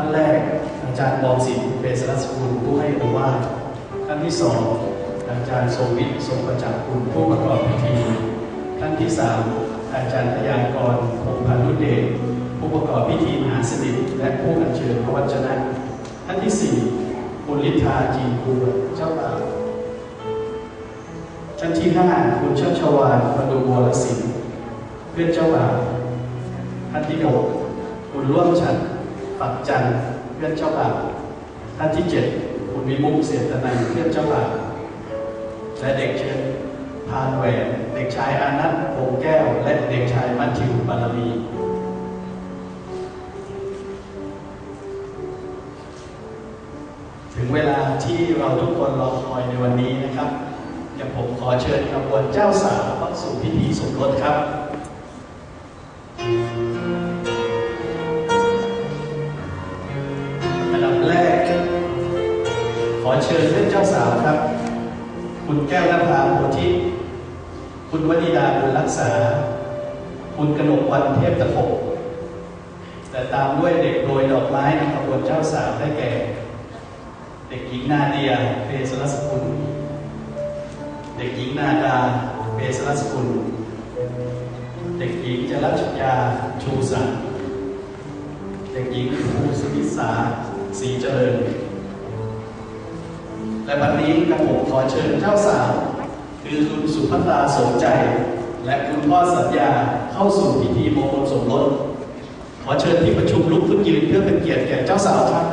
ท่านแรกอาจารย์บอมศิลป์เบสรัสกุลผู้ให้โอวาทท่านที่สองอาจารย์ทรงวิทย์ทรงประจักษ์คุณผู้ประกอบพิธีท่านที่สามอาจารย์พยากรพงพันธุเดชผู้ประกอบพิธีมหาสนิทและผู้อัญเชิญพระวจนะ ท่านที่สี่คุณลิทธาจีนคูเจ้าบ่าวท่านที่ห้าคุณชัชวานประดูวรศิลป์เพื่อนเจ้าบ่าวท่านที่หกคุณร่วมฉัน ปักจันทร์เพื่อนเจ้าบ่าวท่านที่เจ็ดคุณวิมุกเสียตนัยเพื่อนเจ้าบ่าวและเด็กเชิญพานแหวนเด็กชายอานัทวงแก้ว และเด็กชายมัทธิวบารมีถึงเวลาที่เราทุกคนรอคอยในวันนี้นะครับเดี๋ยวผมขอเชิญขบวนเจ้าสาวเข้าสู่พิธีสมรสครับ อเชิญเพื่อนเจ้าสาวครับ คุณแก้วนภาโพธิคุณวนิดาบุญรักษา คุณกนกวันเทพตะโขบแต่ตามด้วยเด็กโรยดอกไม้ในขบวนเจ้าสาวได้แก่ เด็กหญิงนาเดียเปสรสกุล เด็กหญิงนาดาเปสรสกุล เด็กหญิงจรัชยาชูสันเด็กหญิงภูสุวิสาศรีเจริญ และวันนี้กระผมขอเชิญเจ้าสาวคือคุณสุภัตราสมใจ และคุณพ่อสัญญาเข้าสู่พิธีมงคลสมรสขอเชิญที่ประชุมลุกขึ้นยืนเพื่อเป็นเกียรติแก่เจ้าสาวครับ